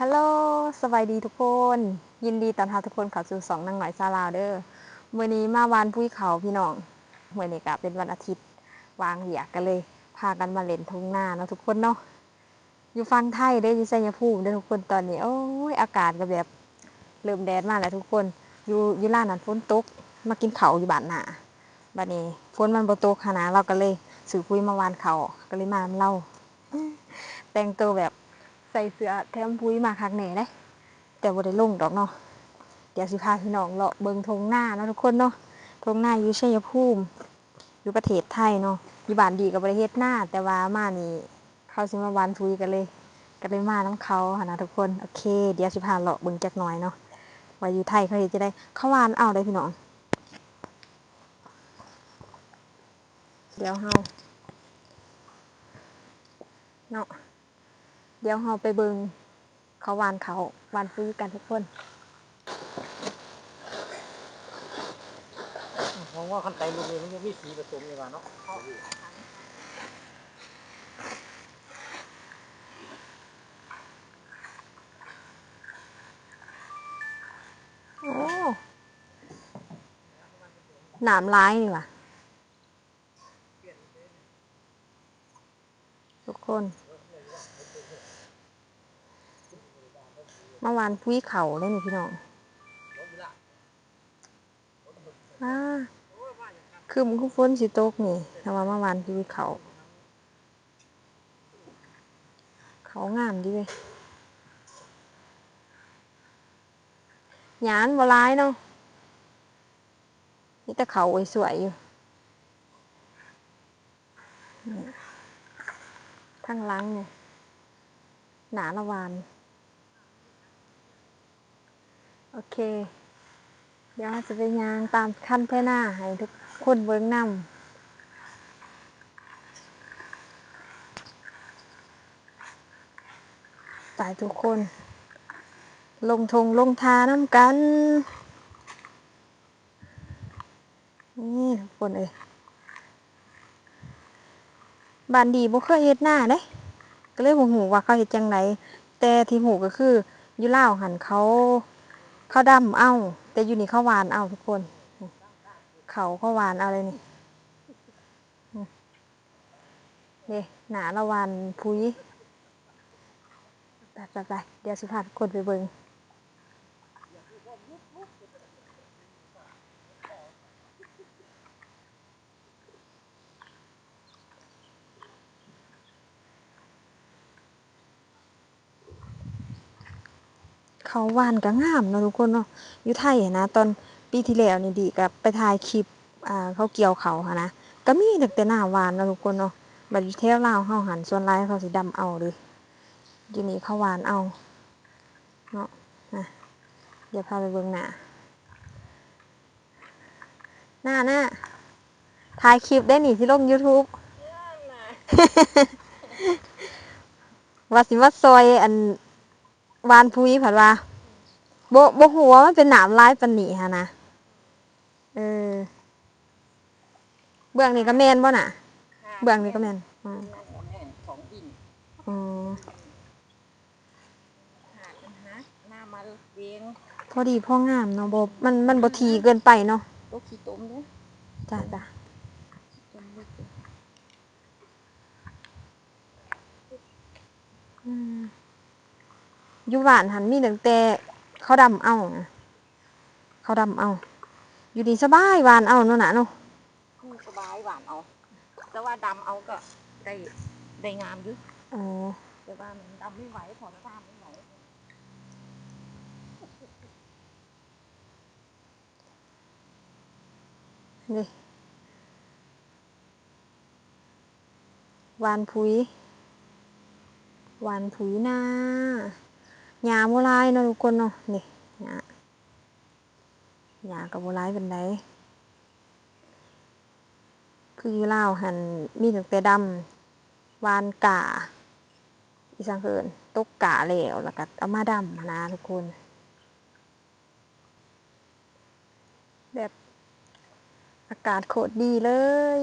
ฮัลโหลสบายดีทุกคน ยินดีต้อนรับทุกคนเข้าสู่สองนางหน่อยซาลาวเดอมื่อนี้มาวานพุ้ยเขาพี่น้องมื่อนี้ก็เป็นวันอาทิตย์ วางเหยียกกันเลย พากันมาเล่นทุ่งนาเนาะทุกคนเนาะ อยู่ฟังไทยได้ยู่ไสยภูมิได้ทุกคนตอนนี้ โอ้ยอากาศก็แบบเริ่มแดดมากแล้วทุกคน อยู่อยู่ร้านนั้นฝนตก มากินเขาอยู่บ้านหนาบัดนี้ฝนมันโบ่ตกขนาดเราก็เลยสื่อคุยมาวานเขาก็เลยมาเล่า แต่งตัวแบบ ส่เสื้อแถมพุ้ยมาคักแหน่ได้แต่บ่ได้ลงดอกเนาะเดี๋ยวสิพาพี่น้องเลาะเบิงทงหน้าเนาะทุกคนเนาะทงหน้าอยู่ชัยภูมิอยู่ประเทศไทยเนาะอยู่บ้านดีกับประเทศหน้า แต่ว่ามานี่เขาสิมาวานทุยกันเลยก็เลยมาน้ำเขาหนนะทุกคนโอเค เดี๋ยวสิพาเลาะเบิงจักหน่อยเนาะว่าอยู่ไทยเขาจะได้เขาวานเอาได้พี่น้องเดี๋ยวเฮาเนาะ ดี๋ยวเราไปเบิงเขาวานเขาวานฟื้กันทุกคนมองว่าคันไตลูกนี้มันจะมีสีผสมอยู่ว่าเนาะโอ้หนามร้ายนี่ว่ะทุกคนเมื่อ วานพุ้ยเขาเลยนี่พี่น้องอ่าคือมันคือฝนสิตกนี่แต่ว่าเมื่อวานพุ้ยเขา เขางามดีเวยหยานบ่ร้ายเนาะนี่แต่เขาสวยอยู่ข้างหลังเนี่ยหนาละวาน โอเค เดี๋ยวจะไปยางตามขั้นแท่หน้าให้ทุกคนเบิ้งนำตายทุกคน ลงทงลงทาน้ำกัน นี่ทุกคนเอ้ยบ้านดีบ่เคยเฮ็ดหน้าเด้ก็เลยบ่ฮู้ว่าเขาเฮ็ดจังไดแต่ที่ฮู้ก็คืออยู่ล่าวหันเขา เขาดำเอาแต่อยู่นี่เขาหวานเอาทุกคน เขาเขาหวานเอาเลยนี่เนี่หนาละวานพุยไปไปไปเดี๋ยวสุภาพทุกคนไปเบิง เขาหวานก็งามเนาะทุกคนเนาะอยู่ไทยอะนะ ตอนปีที่แล้วนี่ดีกับไปถ่ายคลิปอ่าเขาเกี่ยวเขาค่ะนะก็มีตั้งแต่หน้าหวานเนาะทุกคนเนาะบัดอยู่แถวลาวเฮาหันส่วนหลายเขาสิดำเอาเลยอยู่นี่เขาหวานเอาเนาะนะเดี๋ยวพาไปเบิ่งหน้าหน้าหน้าถ่ายคลิปได้นี่ที่ลง YouTube ว่าสิว่าซอยอัน วานพุยผัดว่าบ่บ่ฮู้ว่ามันเป็นหนามลายปานนี้หันนะเออ เบื้องนี้ก็แม่นบ่น่ะ เบื้องนี้ก็แม่นอืมสองอินอืมหากันฮะหน้ามาเวียงพอดีพ่องามเนาะบ่มันมันบ่ทีเกินไปเนาะโต๊ะขี้ต้มเด้อจ้ะจ้ะต้มลึกเด้ออืม อยู่บ้านหันมีตั้งแต่เขาดำเอานะเขาดำเอา อยู่ดีสบายหวานเอาเนาะน่ะเนาะคือสบายหวานเอาแต่ว่าดำเอาก็ได้ได้งามอยู่อ๋อแต่ว่ามันดำไม่ไหวถอนตามไม่ไหวนี่หวานผุยหวานผุยนา หญ้าบ่หลายเนาะทุกคนเนาะนี่หญ้าหญ้าก็บ่หลายปานใดคืออยู่ลาวหันมีตั้งแต่ดำวานกาอีสังเคินตกกาแล้วแล้วก็เอามาดำนะทุกคน แบบอากาศโคตรดีเลย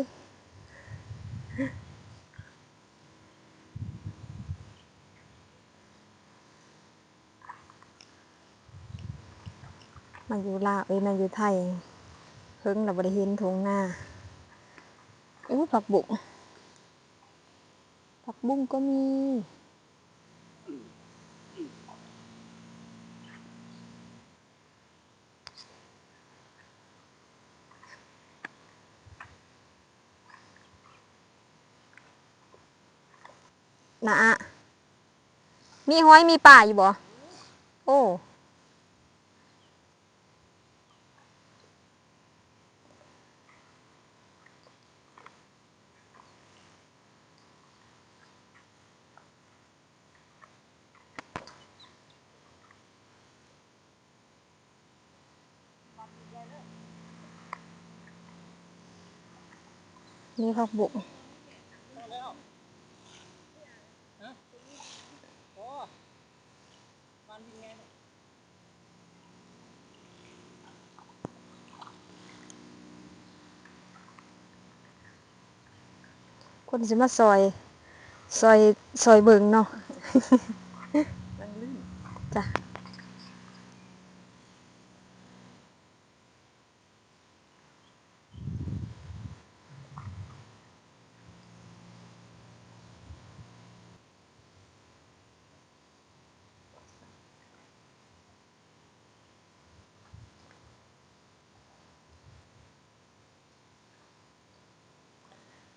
มาอยู่ลาวเอ้ยมาอยู่ไทยเพิ่งเราบริเห็นทงหน้าอู้ผักบุ้งผักบุ้งก็มี นะอะมีห้อยมีป่าอยู่บ่ โอ้ นี่ผักบุ้งแล้วฮะโอ้มันเป็นไงเนี่ยคนสิมาซอย ซอย ซอยเบิงเนาะมันลื่นจ้ะ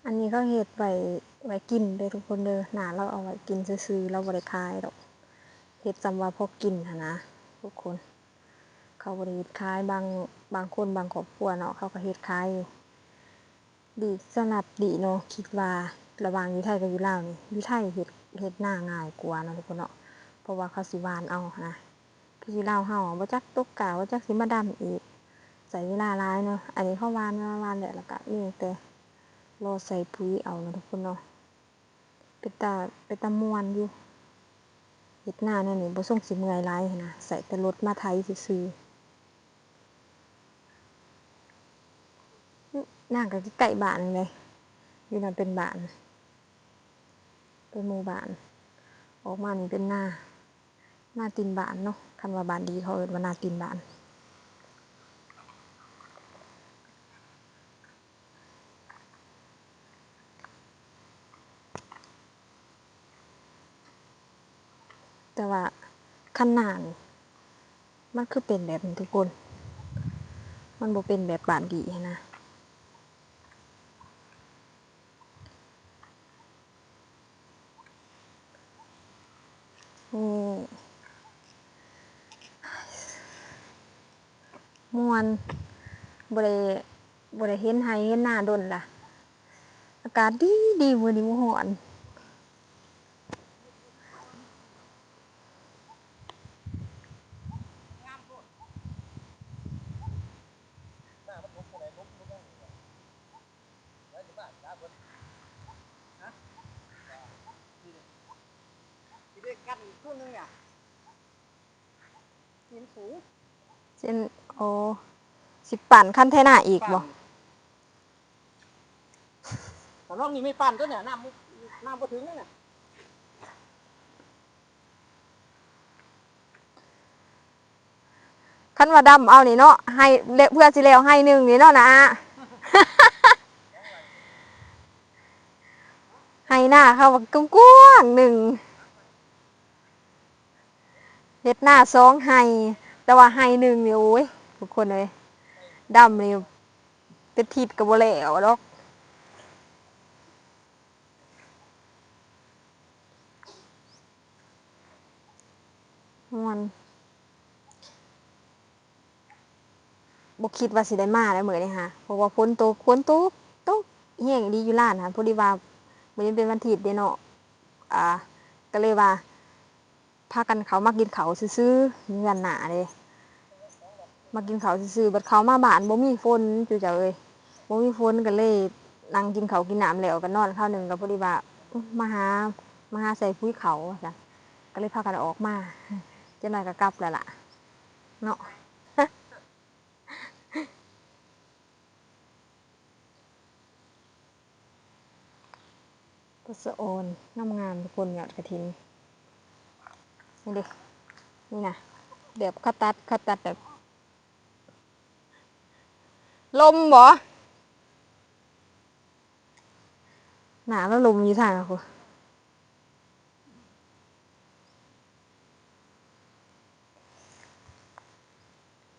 อันนี้เขาเฮ็ดไว้ไว้กินเด้อทุกคนเด้อหนาเราเอาไว้กินซื่อๆเราบ่ได้ขายดอกเฮ็ดจำว่าพอกินหั้นะทุกคน เขาบ่ได้เฮ็ดขายบางบางคนบางครอบครัวเนาะเขาก็เฮ็ดขายอยู่ดีสำหรับดีเนาะคิดว่าระหว่างอยู่ไทยกับอยู่ลาวนี่อยู่ไทยเฮ็ดเฮ็ดหน้าง่ายกว่าเนาะทุกคนเนาะเพราะว่าเขาสิวานเอานะคืออยู่ลาวเฮาบ่จักตกกะบ่จักสิมาดำอีกใช้เวลาหลายเนาะอันนี้เขาวานมาวานแล้วแล้วก็มีแต่ รอใส่ปุ๋ยเอาเนาะทุกคนเนาะ เป็นตา เป็นตามวนอยู่เฮ็ดหน้าเนี่ยนี่บ่ส่งสิเมื่อยหลายหั้นนะ ใส่แต่รถมาไถซื่อหน้าก็ใกล้บ้านเลยอยู่นั่นเป็นบ้าน เป็นหมู่บ้าน ออกมานี่เป็นหน้าหน้าตีนบ้านเนาะ คันว่าบ้านดีเขาเอิ้นว่าหน้าตีนบ้าน แต่ว่าข นาดมันคือเป็นแบบนี้ทุกคน มันบ่เป็นแบบบานดีนะนี่มวนบ่ได้บ่ได้เห็นไห้เห็นหน้าดนล่ะ อากาศดีดีมื้อนี้บ่ร้อน งามโพดหน้ามันลุกไปไหนลุกลุกได้ไงไว้ที่บ้านตาเพิ่นฮะนี่ดิที่ได้กันทุ่นนึงเนี่ยหินสูง เช่นโอ้สิปั่นคันเทน่าอีกบ่แต่รอบนี้ไม่ปั่นตัวเนี่ยน้ำน้ำก็ถึงแล้วเนี่ยคันว่าดำเอานี่เนาะให้เลเพื่อสิแล้วให้หนึ่งนี่เนาะนะให้หน้าเขาว่ากว้างๆหนึ่งเฮ็ดหน้าสองให้ แต่ว่าให้หนึ่งเนี่ยโอ้ยทุกคนเลยดำนี่เป็นทิศกับบ่แล้วดอกม่วนบ่คิดว่าสิได้มาแล้วมื้อนี้ค่ะเพราะว่าฝนตกฝนตกตกแห้งดีอยู่ร้านค่ะพอดีว่ามื้อนี้เป็นวันอาทิตย์เดเนาะอ่าก็เลยว่า พากันเขามากินเขาซื่อเงินหนาเด้มากินเขาซื่อบัดเขามาบ้านบ่มีฝนจุเจ้าเอ้ยบ่มีฝนก็เลยนั่งกินเขากินน้ำแล้วก็นนอนข้าวหนึ่งก็พอดีว่ามาหามาหาใส่ปุ๋ยเขาว่ากันก็เลยพากันออกมาจักหน่อยก็กลับแล้วล่ะเนาะก็สะโอนงามงามทุกคนยอดกระถิน นี่เด็นี่นะแบบเขาตัดเขาตัดแบบ ลมบ่หนาแล้วลมอยู่ทางอะคุณ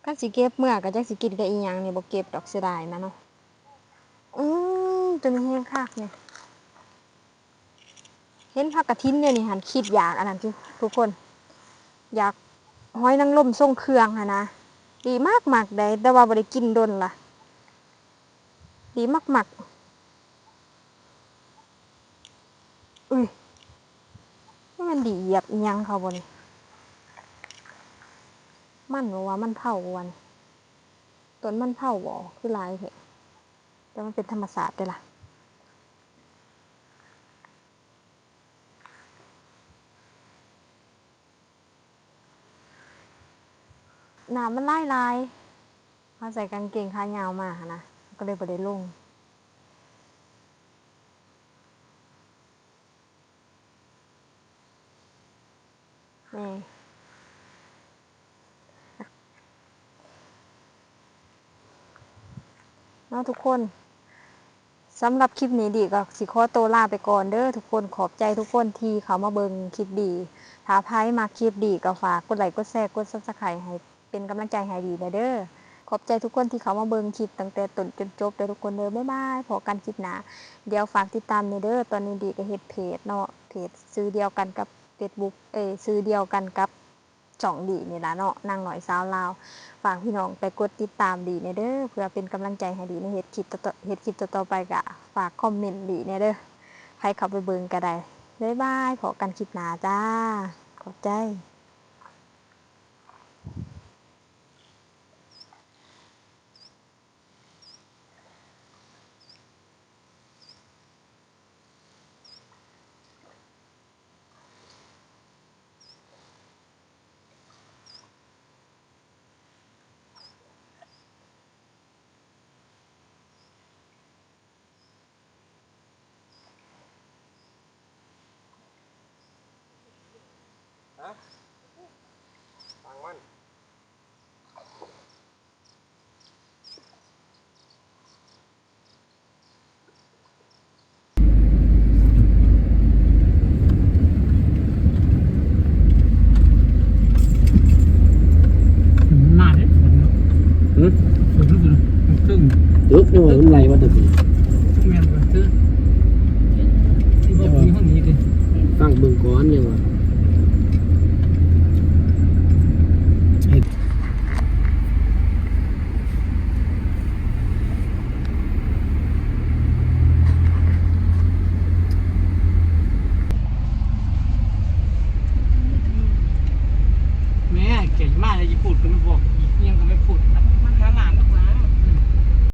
ก็สิเก็บเมื่อก็จักสิกินกับอีหยังเนี่ยบ่เก็บดอกเสียดายนะเนาะอือตัวนี้แห้งคักเนี่ยเห็นผักกระทินเนี่ยนี่หันคิดอยากอันนั้นทุกคน อยากห้อยนางรมทรงเครื่องอะนะดีมากมากได้แต่ว่าบ่ได้กินดนล่ะ ดีมากมากอุ้ยมันดีเหยียบยังเขาบนมันบอกว่ามันเผาวันต้นมันเผาบ่คือลายเถอแต่มันเป็นธรรมศาสตร์เด้อล่ะ หน้ำมันไล่ลายมาใส่กางเกงขายาวมานะ ก็เลยบ่ได้ลงนี่เนาะทุกคนสำหรับคลิปนี้ดีก็สิขอโตลาไปก่อนเด้อทุกคนขอบใจทุกคนที่เขามาเบิงคลิปดี ถ้าไพ่มาคลิปดีก็ฝากกดไลค์กดแชร์กดซับสไครต์ให้ เป็นกำลังใจให้ดีนะเด้อขอบใจทุกคนที่เขามาเบิงคลิปตั้งแต่ต้นจนจบเด้อทุกคนเด้อบ๊ายบายพอกันคลิปหน้าเดี๋ยวฝากติดตามในเด้อตอนนี้ดีก็เฮ็ดเพจเนาะเพจซื้อเดียวกันกับ Facebook เอซื้อเดียวกันกับจ่องดีนี่ละเนาะนางหน่อยสาวลาวฝากพี่น้องไปกดติดตามดีในเด้อเพื่อเป็นกำลังใจให้ดีในเฮ็ดคลิปต่อเฮ็ดคลิปต่อไปก็ฝากคอมเมนต์ดีในเด้อใครเข้าไปเบิ่งก็ได้บ๊ายบายพอกันคลิปหน้าจ้าขอบใจ ฟังมัน มาเนี่ยฝนเนาะ หืม ฝนรู้สึกซึ่ง ลึกนี่ว่ามันไรวะตะกี้ ซึ่งแม่นก็คือที่บอกมีห้องนี้ดิ ฟังเบิ่ง